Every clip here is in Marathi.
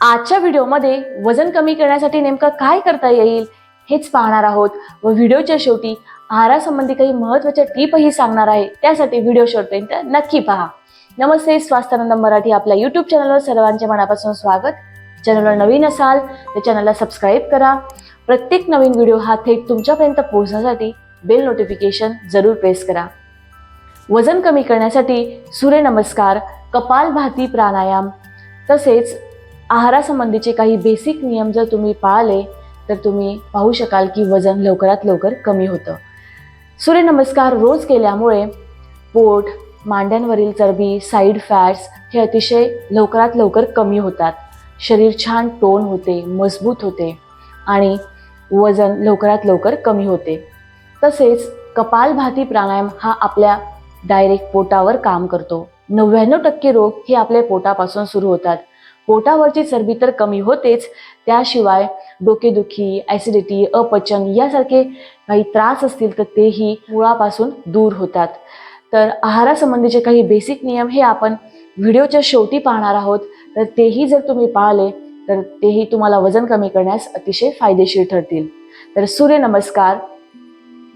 आजच्या व्हिडिओमध्ये वजन कमी करण्यासाठी नेमकं काय करता येईल हेच पाहणार आहोत. व व्हिडिओच्या शेवटी आहारासंबंधी काही महत्त्वाच्या टिपही सांगणार आहे. त्यासाठी व्हिडिओ शेवटपर्यंत नक्की पहा. नमस्ते स्वास्थानंद मराठी आपल्या यूट्यूब चॅनलवर सर्वांच्या मनापासून स्वागत. चॅनलवर नवीन असाल तर चॅनलला सबस्क्राईब करा. प्रत्येक नवीन व्हिडिओ हा थेट तुमच्यापर्यंत पोहोचण्यासाठी बेल नोटिफिकेशन जरूर प्रेस करा. वजन कमी करण्यासाठी सूर्यनमस्कार कपालभाती प्राणायाम तसेच आहारासंबंधीचे काही बेसिक नियम जर तुम्ही पाळले तर तुम्ही पाहू शकाल की वजन लवकरात लवकर कमी होतं. सूर्यनमस्कार रोज केल्यामुळे पोट मांड्यांवरील चरबी साईड फॅट्स हे अतिशय लवकरात लवकर कमी होतात. शरीर छान टोन होते मजबूत होते आणि वजन लवकरात लवकर कमी होते. तसेच कपालभाती प्राणायाम हा आपल्या डायरेक्ट पोटावर काम करतो. नव्याण्णव टक्के रोग हे आपल्या पोटापासून सुरू होतात. पोटावरची चरबी तर कमी होतेच. त्याशिवाय डोकेदुखी ॲसिडिटी अपचन यासारखे काही त्रास असतील तर तेही मुळापासून दूर होतात. तर आहारासंबंधीचे काही बेसिक नियम हे आपण व्हिडिओच्या शेवटी पाहणार आहोत. तर तेही जर तुम्ही पाळले तर तेही तुम्हाला वजन कमी करण्यास अतिशय फायदेशीर ठरतील. तर सूर्यनमस्कार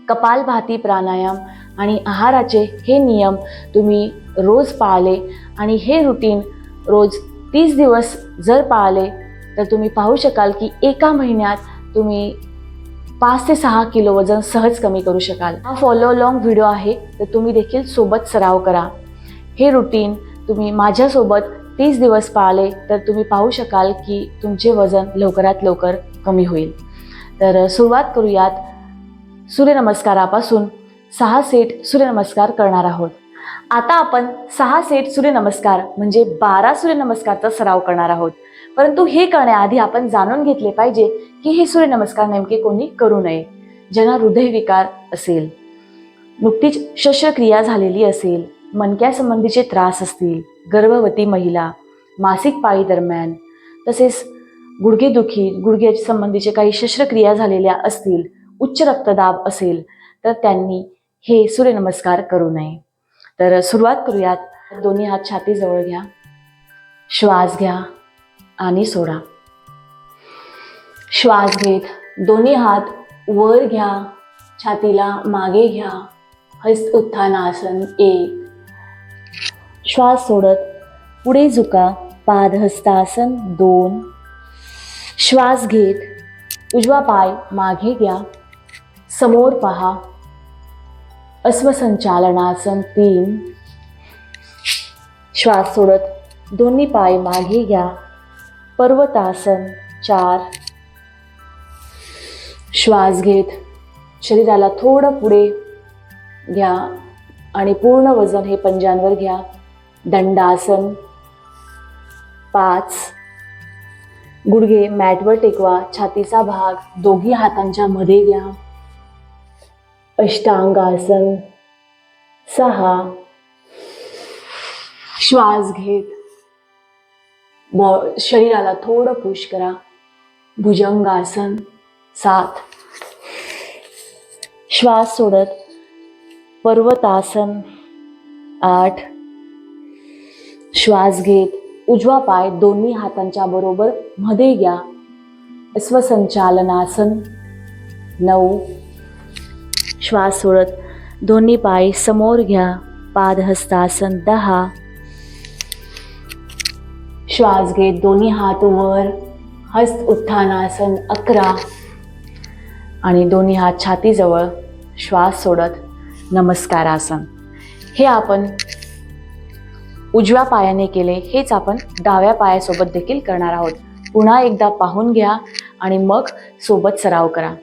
कपालभाती प्राणायाम आणि आहाराचे हे नियम तुम्ही रोज पाळले आणि हे रुटीन रोज तीस दिवस जर पाळले तर तुम्ही पाहू शकाल की एका महिन्यात तुम्ही पाच ते सहा किलो वजन सहज कमी करू शकाल. हा फॉलो लॉंग व्हिडिओ आहे तर तुम्ही देखील सोबत सराव करा. हे रुटीन तुम्ही माझ्यासोबत तीस दिवस पाळले तर तुम्ही पाहू शकाल की तुमचे वजन लवकरात लवकर कमी होईल. तर सुरुवात करूयात सूर्यनमस्कारापासून. सहा सेट सूर्यनमस्कार करणार आहोत. आता आपण सहा सेट सूर्यनमस्कार म्हणजे बारा सूर्यनमस्कारचा सराव करणार आहोत. परंतु हे करण्याआधी आपण जाणून घेतले पाहिजे की हे सूर्यनमस्कार नेमके कोणी करू नये ज्यांना हृदयविकार असेल नुकतीच शस्त्रक्रिया झालेली असेल मणक्यासंबंधीचे त्रास असतील गर्भवती महिला मासिक पाळी दरम्यान तसेच गुडघेदुखी गुडघे संबंधीचे काही शस्त्रक्रिया झालेल्या असतील उच्च रक्तदाब असेल तर त्यांनी हे सूर्यनमस्कार करू नये. तर सुरुवात करूयात. दोन्ही हात छातीजवळ घ्या. श्वास घ्या आणि सोडा. श्वास घेत दोन्ही हात वर घ्या. छातीला मागे घ्या. हस्त उत्थानासन एक. श्वास सोडत पुढे झुका. पादहस्तासन दोन. श्वास घेत उजवा पाय मागे घ्या. समोर पहा. अस्वसंचालनासन तीन. श्वास सोडत दोन्ही पाय मागे घ्या. पर्वतासन चार. श्वास घेत शरीराला थोडं पुढे घ्या आणि पूर्ण वजन हे पंजांवर घ्या. दंडासन पाच. गुडघे मॅटवर टेकवा छातीचा भाग दोघी हातांच्या मध्ये घ्या. अष्टांगासन सहा श्वास घेत. बॉ शरीराला थोडं पुश करा. भुजंगासन सात. श्वास सोडत. पर्वतासन आठ. श्वास घेत. उजवा पाय दोन्ही हातांच्या बरोबर मध्ये घ्या. स्वसंचालनासन नऊ. श्वास सोडत दोन्ही पाय समोर घ्या पादहस्तासन दहा. श्वास घेत दोन्ही हात वर हस्त उत्थानासन अकरा. आणि दोन्ही हात छातीजवळ श्वास सोडत नमस्कारासन. हे आपण उजव्या पायाने केले हेच आपण डाव्या पायासोबत देखील करणार आहोत. पुन्हा एकदा पाहून घ्या आणि मग सोबत सराव करा.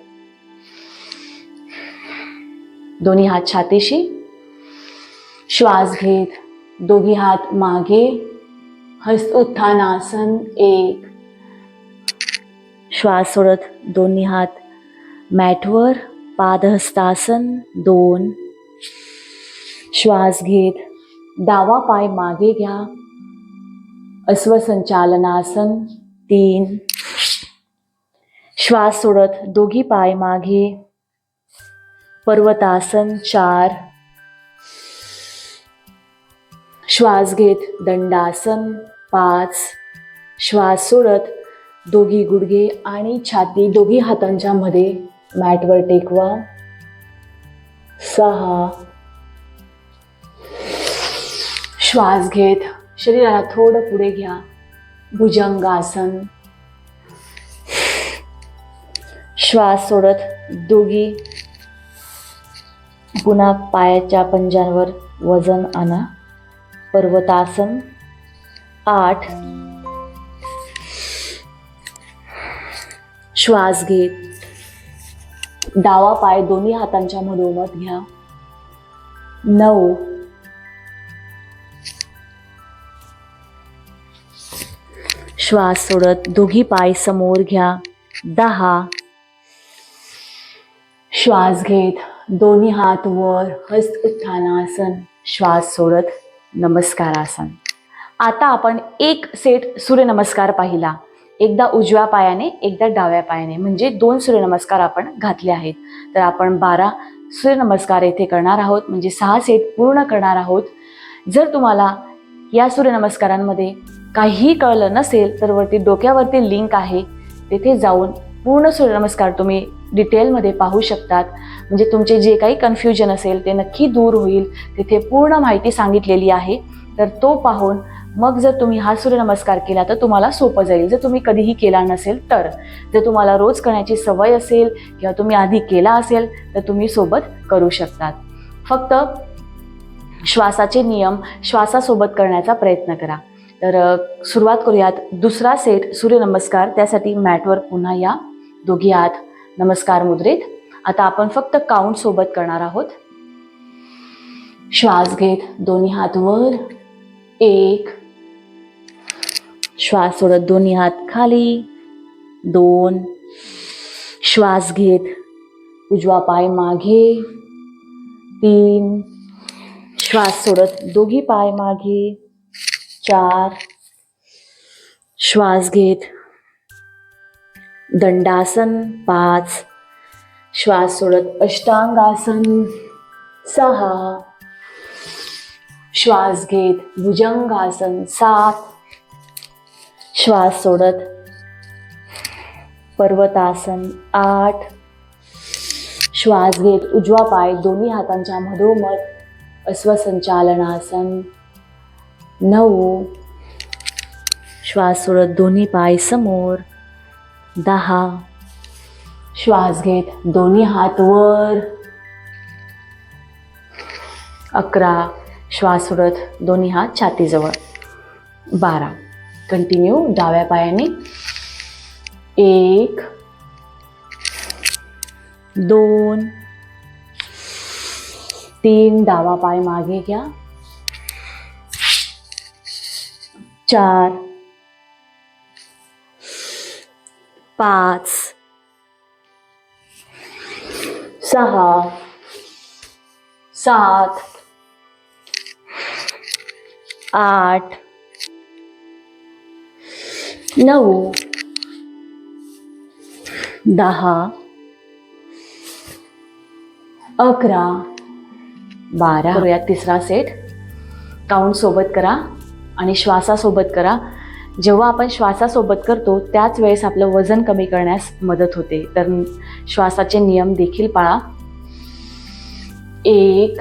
दोन्ही हात छातीशी. श्वास घेत दोघी हात मागे. हस्त उत्थानासन एक. श्वास सोडत दोन्ही हात मॅटवर, पादहस्तासन दोन. श्वास घेत डावा पाय मागे घ्या. अस्वसंचालनासन तीन. श्वास सोडत दोघी पाय मागे. पर्वतासन चार. श्वास घेत दंडासन पाच. श्वास सोडत दोघी गुडघे आणि छाती दोघी हातांच्या मध्ये मॅटवर टेकवा. सहा. श्वास घेत शरीराला थोडं पुढे घ्या. भुजंगासन. श्वास सोडत दोघी पुन्हा पायाच्या पंजांवर वजन आणा. पर्वतासन आठ. श्वास घेत. डावा पाय दोन्ही हातांच्या मधोमध घ्या. नऊ. श्वास सोडत दोघी पाय समोर घ्या. दहा. श्वास घेत. दोन्ही हात वर हस्त उत्थानासन श्वास सोडत नमस्कारासन आता आपण एक सेट सूर्यनमस्कार पाहिला. एकदा उजव्या पायाने एकदा डाव्या पायाने. म्हणजे दोन सूर्यनमस्कार आपण घातले आहेत. तर आपण बारा सूर्यनमस्कार येथे करणार आहोत. म्हणजे सहा सेट पूर्ण करणार आहोत. जर तुम्हाला या सूर्यनमस्कारांमध्ये काहीही कळलं नसेल तर वरती डोक्यावरती लिंक आहे. तेथे जाऊन पूर्ण सूर्यनमस्कार तुम्ही डिटेलमध्ये पाहू शकतात. म्हणजे तुमचे जे काही कन्फ्युजन असेल ते नक्की दूर होईल. तिथे पूर्ण माहिती सांगितलेली आहे. तर तो पाहून मग जर तुम्ही हा सूर्यनमस्कार केला तर तुम्हाला सोपं जाईल. जर तुम्ही कधीही केला नसेल तर. जर तुम्हाला रोज करण्याची सवय असेल किंवा तुम्ही आधी केला असेल तर तुम्ही सोबत करू शकतात. फक्त श्वासाचे नियम श्वासासोबत करण्याचा प्रयत्न करा. तर सुरुवात करूयात. दुसरा सेट सूर्यनमस्कार. त्यासाठी मॅटवर पुन्हा या. दोघी हात नमस्कार मुद्रेत. आता आपण फक्त काउंट सोबत करणार आहोत. श्वास घेत दोन्ही हात वर. एक. श्वास सोडत दोन्ही हात खाली. दोन. श्वास घेत उजवा पाय मागे. तीन. श्वास सोडत दोघी पाय मागे. चार. श्वास घेत दंडासन पाच श्वास सोडत अष्टांगासन सहा श्वास घेत भुजंगासन सात श्वास सोडत पर्वतासन आठ श्वास घेत उजवा पाय दोन्ही हातांच्या मधोमध अश्वसंचालनासन नऊ श्वास सोडत दोन्ही पाय समोर दहा. श्वास घेत दोन्ही हात वर. अकरा. श्वास सोडत दोन्ही हात छातीजवळ बारा. कंटिन्यू डाव्या पायाने. एक. दोन. तीन. डावा पाय मागे घ्या. चार. पाच. सहा. सात. आठ. नऊ. दहा. अकरा. बारा. करूया तिसरा सेट काउंट सोबत करा आणि श्वासासोबत करा. जेव्हा आपण श्वासासोबत करतो त्याच वेळेस आपलं वजन कमी करण्यास मदत होते. तर श्वासाचे नियम देखील पाळा. एक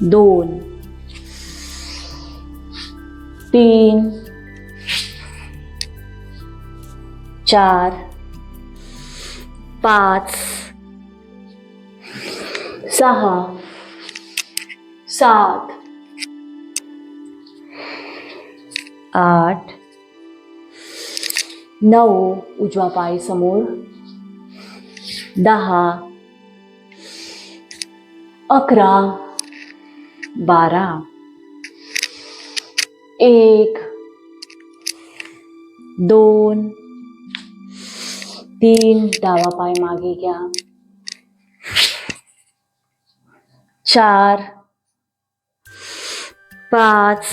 दोन तीन चार पाच सहा सात आठ नऊ उजवा पाय समोर, दहा, अकरा, बारा, एक, दोन, तीन, डावा पाय मागे घ्या, चार, पाच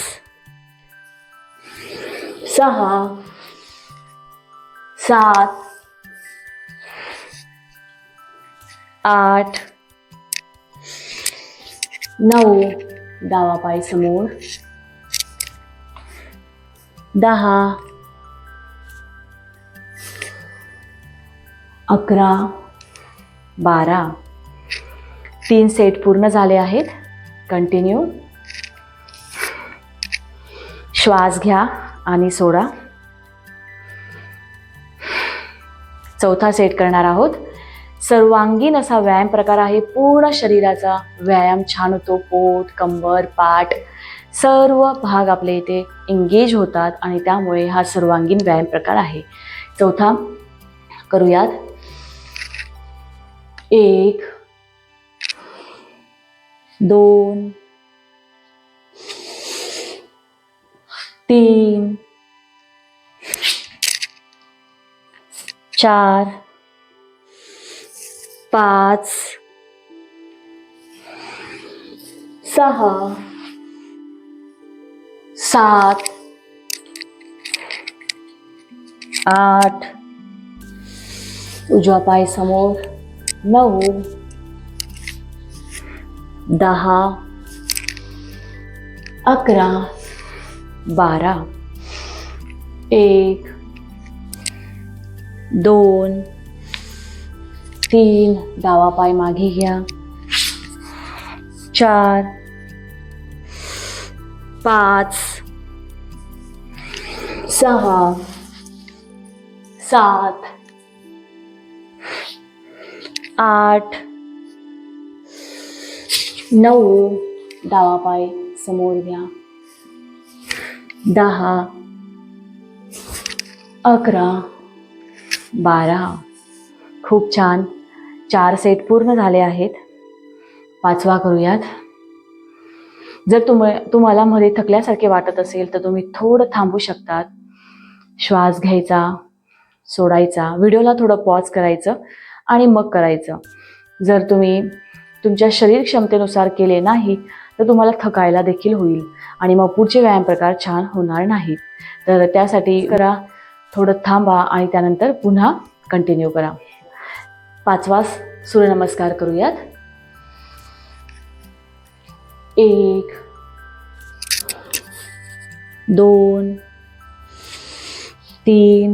सहा सात आठ नऊ डावा पाय समोर दहा अकरा बारा तीन सेट पूर्ण झाले आहेत. कंटिन्यू श्वास घ्या. आणि सोडा. चौथा सेट करणार आहोत. सर्वांगीण असा व्यायाम प्रकार आहे. पूर्ण शरीराचा व्यायाम छान होतो. पोट कंबर पाठ सर्व भाग आपले इथे एंगेज होतात आणि त्यामुळे हा सर्वांगीण व्यायाम प्रकार आहे. चौथा करूयात. एक दोन तीन चार पाच सहा सात आठ उजवा पाय समोर नऊ दहा अकरा बारा एक, दोन, तीन, डावा पाय मागे घ्या। चार, पाच, सहा, सात, आठ, नऊ। डावा पाय समोर घ्या। दहा अकरा बारा. खूप छान. चार सेट पूर्ण झाले आहेत. पाचवा करूयात. जर तुम तुम्हाला मध्ये थकल्यासारखे वाटत असेल तर तुम्ही थोडं थांबू शकतात. श्वास घ्यायचा सोडायचा. व्हिडिओला थोडं पॉज करायचं आणि मग करायचं. जर तुम्ही तुमच्या शरीर क्षमतेनुसार केले नाही तर तुम्हाला थकायला देखील होईल आणि मग पुढचे व्यायाम प्रकार छान होणार नाहीत. तर त्यासाठी करा थोडं थांबा आणि त्यानंतर पुन्हा कंटिन्यू करा. पाचवा सूर्यनमस्कार करूयात. एक दोन तीन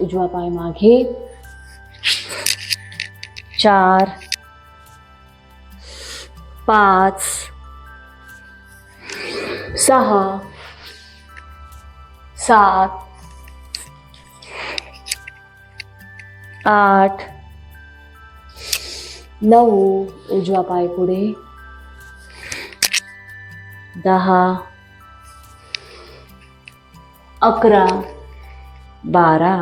उजवा पाय मागे. चार पाच सहा सात आठ नऊ उजवा पाय पुढे दहा अकरा बारा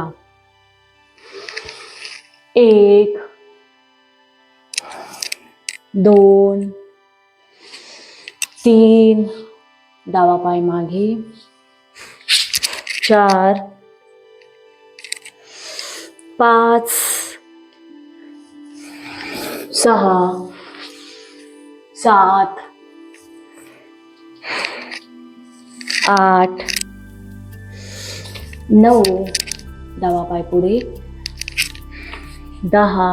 एक दोन तीन डावा पाय मागे. चार पाच सहा सात आठ नऊ. डावा पाय पुढे. दहा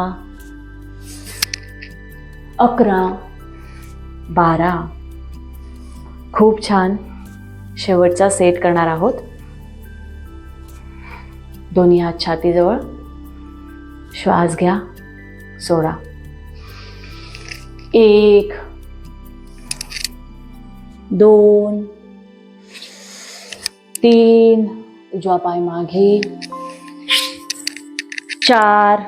अकरा बारा. खूप छान शेवटचा सेट करणार आहोत. दोन्ही हात छातीजवळ. श्वास घ्या सोडा. एक दोन तीन उजवा पाय मागे. चार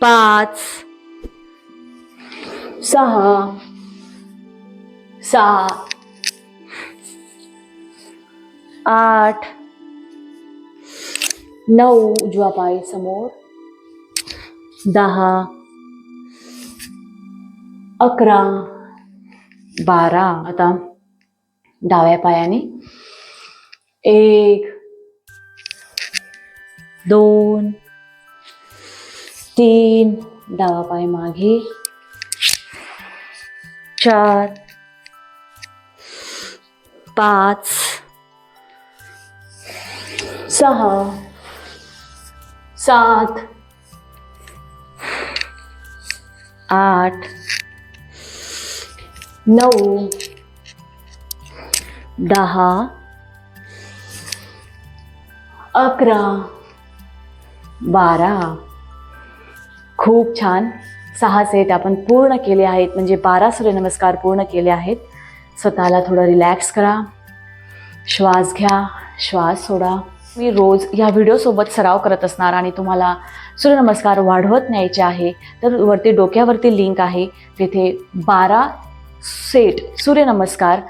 पाच सहा सात आठ नऊ उजवा पाय समोर दहा अकरा बारा आता डाव्या पायाने एक दोन तीन डावा पाय मागे चार पाच. सहा. सात. आठ. नऊ. दहा. अकरा. बारा. खूप छान. सहा सेट आपण पूर्ण केले आहेत. म्हणजे बारा सूर्यनमस्कार पूर्ण केले आहेत. स्वतःला थोडं रिलॅक्स करा. श्वास घ्या श्वास सोडा. मी रोज या व्हिडिओसोबत सराव करत असणार आणि तुम्हाला सूर्यनमस्कार वाढवत न्यायचे आहे तर वरती डोक्यावरती लिंक आहे. तिथे बारा सेट सूर्यनमस्कार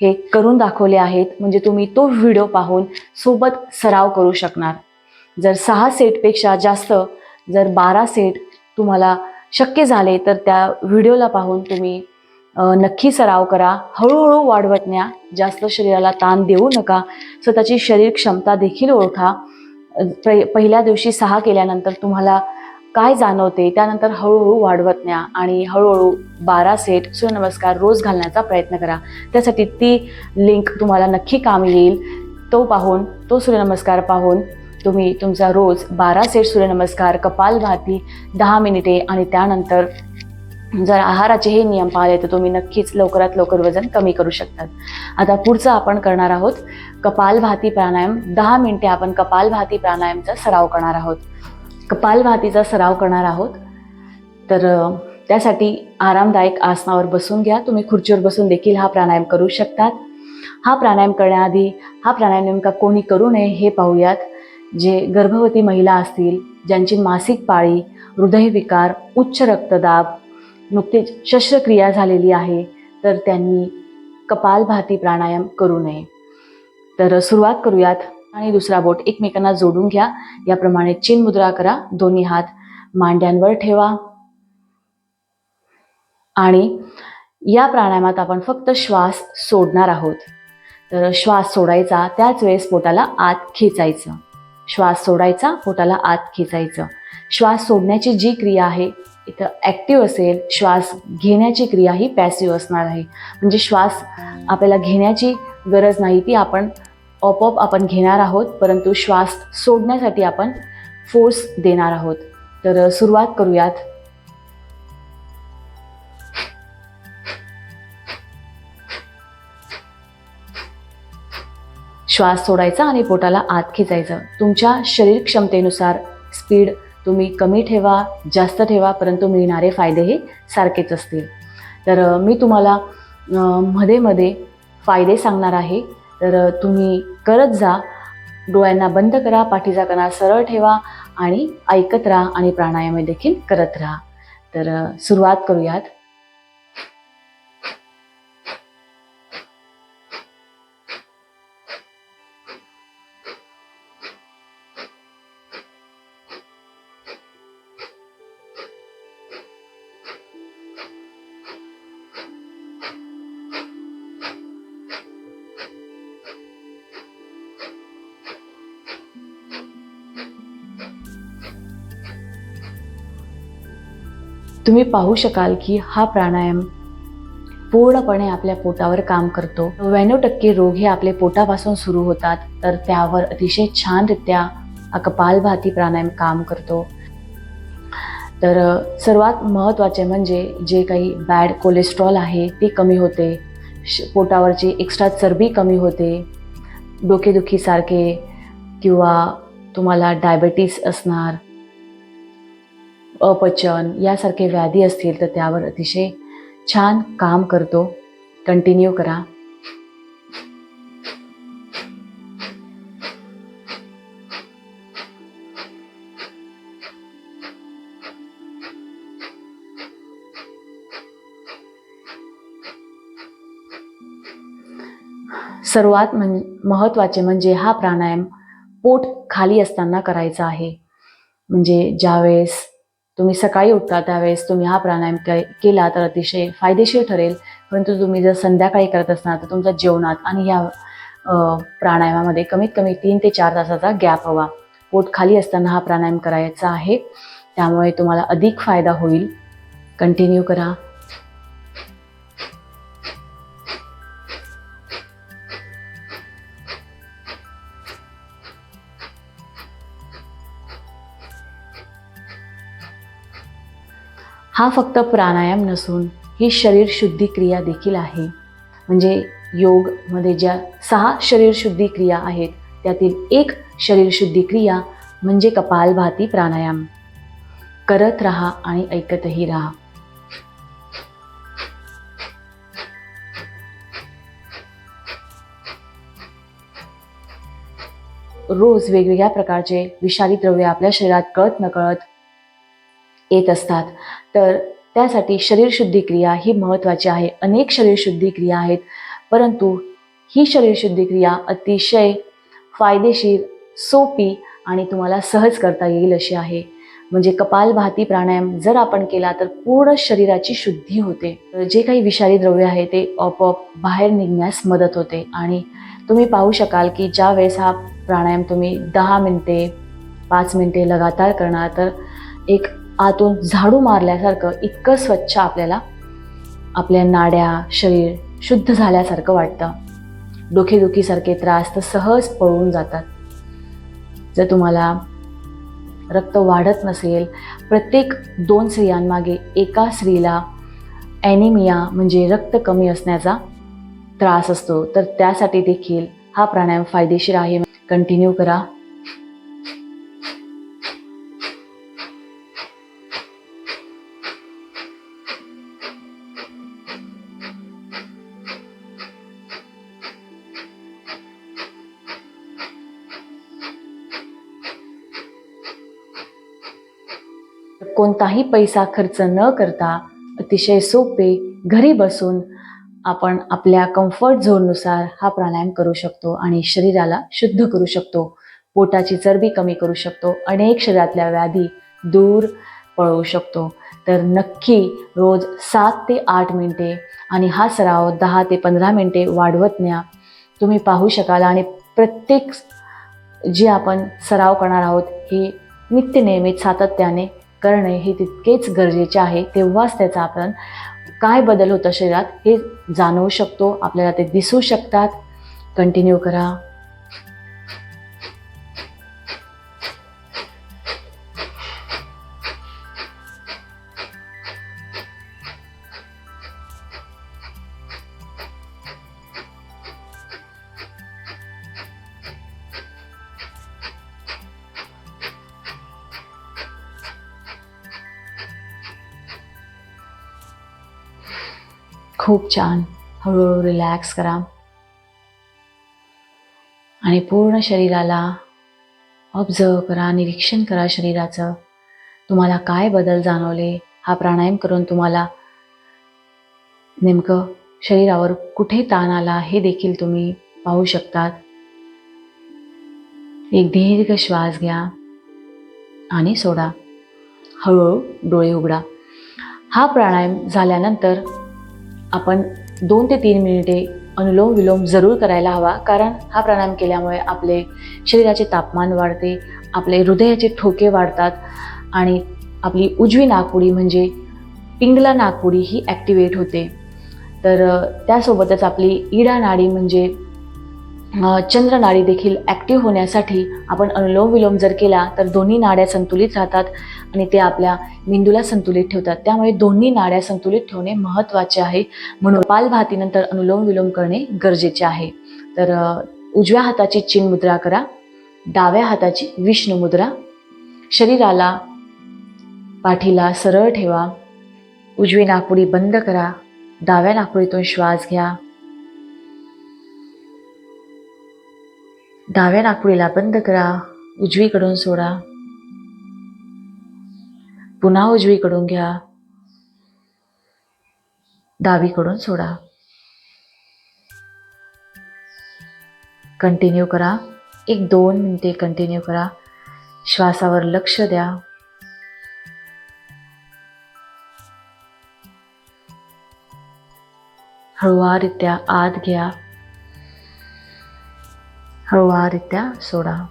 हे करून दाखवले आहेत. म्हणजे तुम्ही तो व्हिडिओ पाहून सोबत सराव करू शकणार. जर सहा सेटपेक्षा जास्त जर बारा सेट तुम्हाला शक्य झाले तर त्या व्हिडिओला पाहून तुम्ही नक्की सराव करा. हळूहळू वाढवत न्या. जास्त शरीराला ताण देऊ नका. स्वतःची शरीर क्षमता देखील ओळखा. पहिल्या दिवशी सहा केल्यानंतर तुम्हाला काय जाणवते त्यानंतर हळूहळू वाढवत न्या आणि हळूहळू बारा सेट सूर्यनमस्कार रोज घालण्याचा प्रयत्न करा. त्यासाठी ती लिंक तुम्हाला नक्की काम येईल. तो पाहून तो सूर्यनमस्कार पाहून तुम्ही तुमचा रोज बारा सेट सूर्यनमस्कार कपालभाती दहा मिनिटे आणि त्यानंतर जर आहाराचे हे नियम पाळले तर तुम्ही नक्कीच लवकरात लवकर वजन कमी करू शकतात. आता पुढचं आपण करणार आहोत कपालभाती प्राणायाम. दहा मिनिटे आपण कपालभाती प्राणायामचा सराव करणार आहोत. कपालभातीचा सराव करणार आहोत. तर त्यासाठी आरामदायक आसनावर बसून घ्या. तुम्ही खुर्चीवर बसून देखील हा प्राणायाम करू शकतात. हा प्राणायाम करण्याआधी हा प्राणायाम नेमका कोणी करू नये हे पाहूयात. जे गर्भवती महिला असतील ज्यांची मासिक पाळी हृदयविकार उच्च रक्तदाब नुकतीच शस्त्रक्रिया झालेली आहे तर त्यांनी कपालभाती प्राणायाम करू नये. तर सुरुवात करूयात आणि दुसरा बोट एकमेकांना जोडून घ्या. याप्रमाणे चिन मुद्रा करा. दोन्ही हात मांड्यांवर ठेवा. आणि या प्राणायामात आपण फक्त श्वास सोडणार आहोत. तर श्वास सोडायचा त्याच वेळेस पोटाला आत खेचायचं. श्वास सोडायचा पोटाला आत खेचायचं. श्वास सोडण्याची जी क्रिया आहे इथं ॲक्टिव्ह असेल श्वास घेण्याची क्रिया ही पॅसिव्ह असणार आहे. म्हणजे श्वास आपल्याला घेण्याची गरज नाही ती आपण आपोआप आपण घेणार आहोत परंतु श्वास सोडण्यासाठी आपण फोर्स देणार आहोत. तर सुरुवात करूयात. श्वास सोडायचा आणि पोटाला आत खेचायचं तुमच्या शरीर क्षमतेनुसार स्पीड तुम्ही कमी ठेवा जास्त ठेवा परंतु मिळणारे फायदे हे सारखेच असतील. तर मी तुम्हाला मध्ये मध्ये फायदे सांगणार आहे. तर तुम्ही करत जा. डोळ्यांना बंद करा पाठीचा कणा सरळ ठेवा आणि ऐकत राहा आणि प्राणायाम देखील करत राहा. तर सुरुवात करूयात. तुम्ही पाहू शकाल की हा प्राणायाम पूर्णपणे आपल्या पोटावर काम करतो. नव्याण्णव टक्के रोग हे आपले पोटापासून सुरू होतात तर त्यावर अतिशय छानरित्या हा कपालभाती प्राणायाम काम करतो. तर सर्वात महत्त्वाचे म्हणजे जे काही बॅड कोलेस्ट्रॉल आहे ते कमी होते. श- पोटावरची एक्स्ट्रा चरबी कमी होते. डोकेदुखीसारखे किंवा तुम्हाला डायबेटीस असणार अपचन यासारखे व्याधी असतील तर त्यावर अतिशय छान काम करतो. कंटिन्यू करा. सर्वात म्हण महत्त्वाचे म्हणजे हा प्राणायाम पोट खाली असताना करायचा आहे. म्हणजे ज्यावेळेस तुम्ही सकाळी उठता त्यावेळेस तुम्ही हा प्राणायाम के- केला तर अतिशय फायदेशीर ठरेल. परंतु तुम्ही जर संध्याकाळी करत असणार तर तुमच्या जेवणात आणि या प्राणायामामध्ये कमीत कमी तीन ते चार तासाचा गॅप हवा. पोट खाली असताना हा प्राणायाम करायचा आहे. त्यामुळे तुम्हाला अधिक फायदा होईल. कंटिन्यू करा. हा फक्त प्राणायाम नसून ही शरीर शुद्धी क्रिया देखील आहे. म्हणजे योगमध्ये ज्या सहा शरीर शुद्धी क्रिया आहेत त्यातील एक शरीर शुद्धी क्रिया म्हणजे कपालभाती प्राणायाम. करत राहा आणि ऐकतही राहा. रोज वेगवेगळ्या प्रकारचे विषारी द्रव्य आपल्या शरीरात कळत नकळत येत असतात. तर त्यासाठी शरीरशुद्धी क्रिया ही महत्त्वाची आहे. अनेक शरीरशुद्धी क्रिया आहेत परंतु ही शरीरशुद्धी क्रिया अतिशय फायदेशीर सोपी आणि तुम्हाला सहज करता येईल अशी आहे. म्हणजे कपालभाती प्राणायाम जर आपण केला तर पूर्ण शरीराची शुद्धी होते. जे काही विषारी द्रव्य आहे ते आपोआप बाहेर निघण्यास मदत होते. आणि तुम्ही पाहू शकाल की ज्या वेळेस हा प्राणायाम तुम्ही दहा मिनटे पाच मिनटे लगातार करणार तर एक आतून झाडू मारल्यासारखं इतकं स्वच्छ आपल्याला आपल्या नाड्या शरीर शुद्ध झाल्यासारखं वाटतं. डोकेदुखीसारखे त्रास तर सहज पळून जातात. जर तुम्हाला रक्त वाढत नसेल प्रत्येक दोन स्त्रियांमागे एका स्त्रीला ॲनिमिया म्हणजे रक्त कमी असण्याचा त्रास असतो तर त्यासाठी देखील हा प्राणायाम फायदेशीर आहे. कंटिन्यू करा. कोणताही पैसा खर्च न करता अतिशय सोपे घरी बसून आपण आपल्या कम्फर्ट झोननुसार हा प्राणायाम करू शकतो आणि शरीराला शुद्ध करू शकतो. पोटाची चरबी कमी करू शकतो. अनेक शरीरातल्या व्याधी दूर पळवू शकतो. तर नक्की रोज सात ते आठ मिनटे आणि हा सराव दहा ते पंधरा मिनटे वाढवत न्या. तुम्ही पाहू शकाल आणि प्रत्येक जे आपण सराव करणार आहोत हे नित्यनियमित सातत्याने करणे हे तितकेच गरजेचे आहे. तेव्हाच त्याचा आपण काय बदल होतं शरीरात हे जाणवू शकतो. आपल्याला ते दिसू शकतात. कंटिन्यू करा. खूप छान. हळूहळू रिलॅक्स करा. आणि पूर्ण शरीराला ऑब्झर्व करा निरीक्षण करा शरीराचं. तुम्हाला काय बदल जाणवले हा प्राणायाम करून तुम्हाला नेमकं शरीरावर कुठे ताण आला हे देखील तुम्ही पाहू शकतात. एक दीर्घ श्वास घ्या आणि सोडा. हळूहळू डोळे उघडा. हा प्राणायाम झाल्यानंतर आपण दोन ते तीन मिनिटे अनुलोम विलोम जरूर करायला हवा कारण हा प्राणायाम केल्यामुळे आपले शरीराचे तापमान वाढते आपले हृदयाचे ठोके वाढतात आणि आपली उजवी नागपुडी म्हणजे पिंगला नागपुडी ही ॲक्टिवेट होते. तर त्यासोबतच आपली इडा नाडी म्हणजे चंद्र नाडी देखील ॲक्टिव्ह होण्यासाठी आपण अनुलोम विलोम जर केला तर दोन्ही नाड्या संतुलित राहतात आणि ते आपल्या मेंदूला संतुलित ठेवतात. त्यामुळे दोन्ही नाड्या संतुलित ठेवणे महत्त्वाचे आहे. म्हणून पालभातीनंतर अनुलोम विलोम करणे गरजेचे आहे. तर उजव्या हाताची चिन मुद्रा करा डाव्या हाताची विष्णू मुद्रा. शरीराला पाठीला सरळ ठेवा. उजवी नाकपुडी बंद करा. डाव्या नाकपुडीतून श्वास घ्या. डाव्या नाकपुडीला बंद करा उजवीकडून सोडा. पुन्हा उजवीकडून घ्या. डावीकडून सोडा. कंटिन्यू करा. एक दोन मिनिटे कंटिन्यू करा. श्वासावर लक्ष द्या. हळुवारित्या आत घ्या. हळूवारित्या सोडा.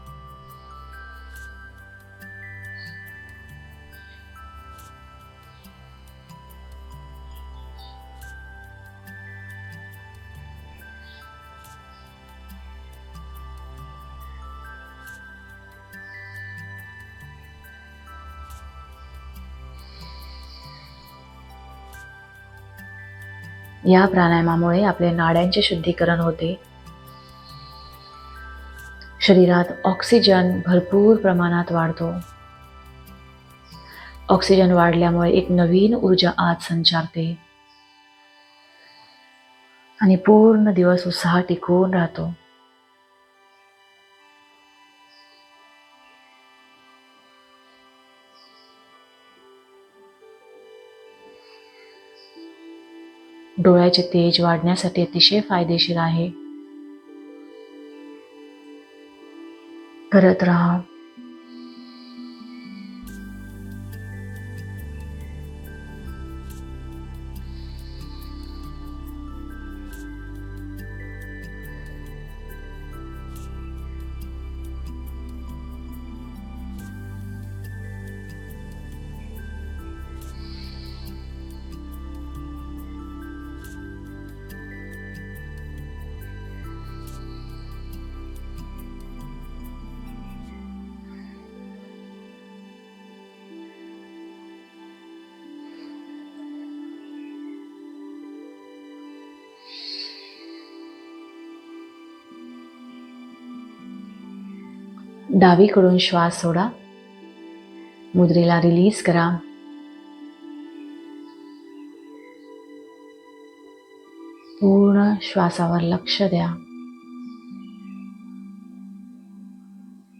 या प्राणायामामुळे आपल्या नाड्यांचे शुद्धीकरण होते. शरीरात ऑक्सिजन भरपूर प्रमाणात वाढतो. ऑक्सिजन वाढल्यामुळे एक नवीन ऊर्जा आत संचारते. आणि पूर्ण दिवस उत्साह टिकून राहतो. डोळ्याचे तेज वाढण्यासाठी अतिशय फायदेशीर आहे. करत राहा. डावीकडून श्वास सोडा. मुद्रेला रिलीज करा. पूर्ण श्वासावर लक्ष द्या.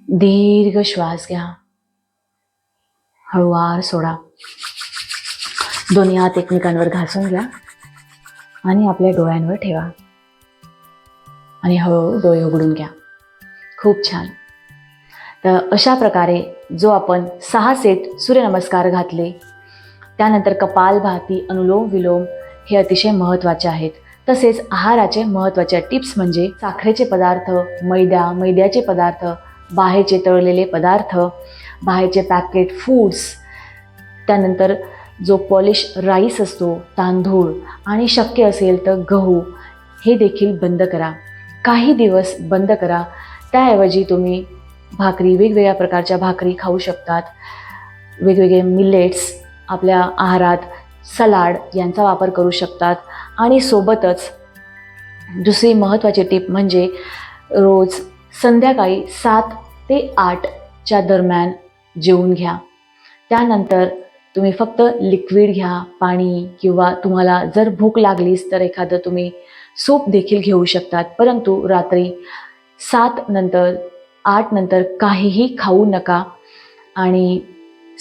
दीर्घ श्वास घ्या. हळुवार सोडा. दोन्ही हात एकमेकांवर घासून घ्या आणि आपल्या डोळ्यांवर ठेवा. आणि हळूहळू डोळे उघडून घ्या. खूप छान. तर अशा प्रकारे जो आपण सहा सेट सूर्यनमस्कार घातले त्यानंतर कपालभाती अनुलोम विलोम हे अतिशय महत्त्वाचे आहेत. तसेच आहाराचे महत्त्वाचे टिप्स म्हणजे साखरेचे पदार्थ मैदा मैद्याचे पदार्थ बाहेरचे तळलेले पदार्थ बाहेरचे पॅकेट फूड्स त्यानंतर जो पॉलिश राईस असतो तांदूळ आणि शक्य असेल तर गहू हे देखील बंद करा. काही दिवस बंद करा. त्याऐवजी तुम्ही भाकरी वेगवेगळ्या प्रकारच्या भाकरी खाऊ शकतात. वेगवेगळे मिलेट्स आपल्या आहारात सलाड यांचा वापर करू शकतात. आणि सोबतच दुसरी महत्त्वाची टीप म्हणजे रोज संध्याकाळी सात ते आठच्या दरम्यान जेवून घ्या. त्यानंतर तुम्ही फक्त लिक्विड घ्या पाणी किंवा तुम्हाला जर भूक लागलीच तर एखादं तुम्ही सूप देखील घेऊ शकतात. परंतु रात्री सात नंतर आठ नंतर काहीही खाऊ नका. आणि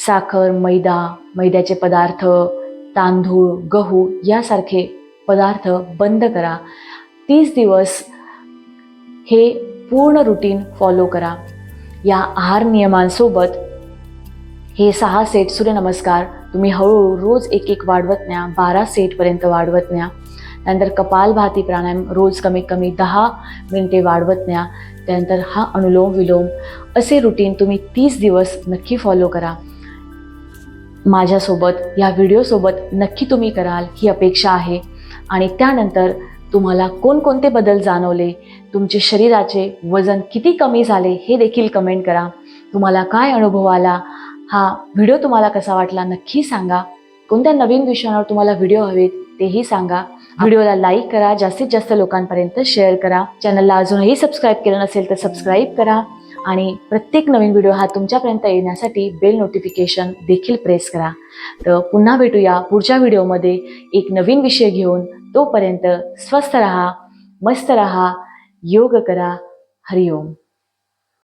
साखर मैदा मैद्याचे पदार्थ तांदूळ गहू यासारखे पदार्थ बंद करा. तीस दिवस हे पूर्ण रुटीन फॉलो करा. या आहार नियमांसोबत हे सहा सेट सूर्यनमस्कार तुम्ही हळूहळू रोज एक एक वाढवत न्या. बारा सेटपर्यंत वाढवत न्या. त्यानंतर कपालभाती प्राणायाम रोज कमीत कमी दहा मिनिटे वाढवत न्या. त्यानंतर हा अनुलोम विलोम. असे रुटीन तुम्ही तीस दिवस नक्की फॉलो करा. माझ्यासोबत या व्हिडिओसोबत नक्की तुम्ही कराल ही अपेक्षा आहे. आणि त्यानंतर तुम्हाला कोणकोणते बदल जाणवले? तुमचे शरीराचे वजन किती कमी झाले हे देखील कमेंट करा. तुम्हाला काय अनुभव आला? हा व्हिडिओ तुम्हाला कसा वाटला नक्की सांगा. कोणत्या नवीन विषयांवर तुम्हाला व्हिडिओ हवेत तेही सांगा. व्हिडिओला लाईक करा जास्तीत जास्त लोकांपर्यंत शेअर करा. चॅनलला अजूनही सबस्क्राईब केलं नसेल तर सबस्क्राईब करा. आणि प्रत्येक नवीन व्हिडिओ हा तुमच्यापर्यंत येण्यासाठी बेल नोटिफिकेशन देखील प्रेस करा. तर पुन्हा भेटूया पुढच्या व्हिडिओमध्ये. एक नवीन विषय घेऊन तोपर्यंत स्वस्थ रहा मस्त रहा योग करा. हरिओम.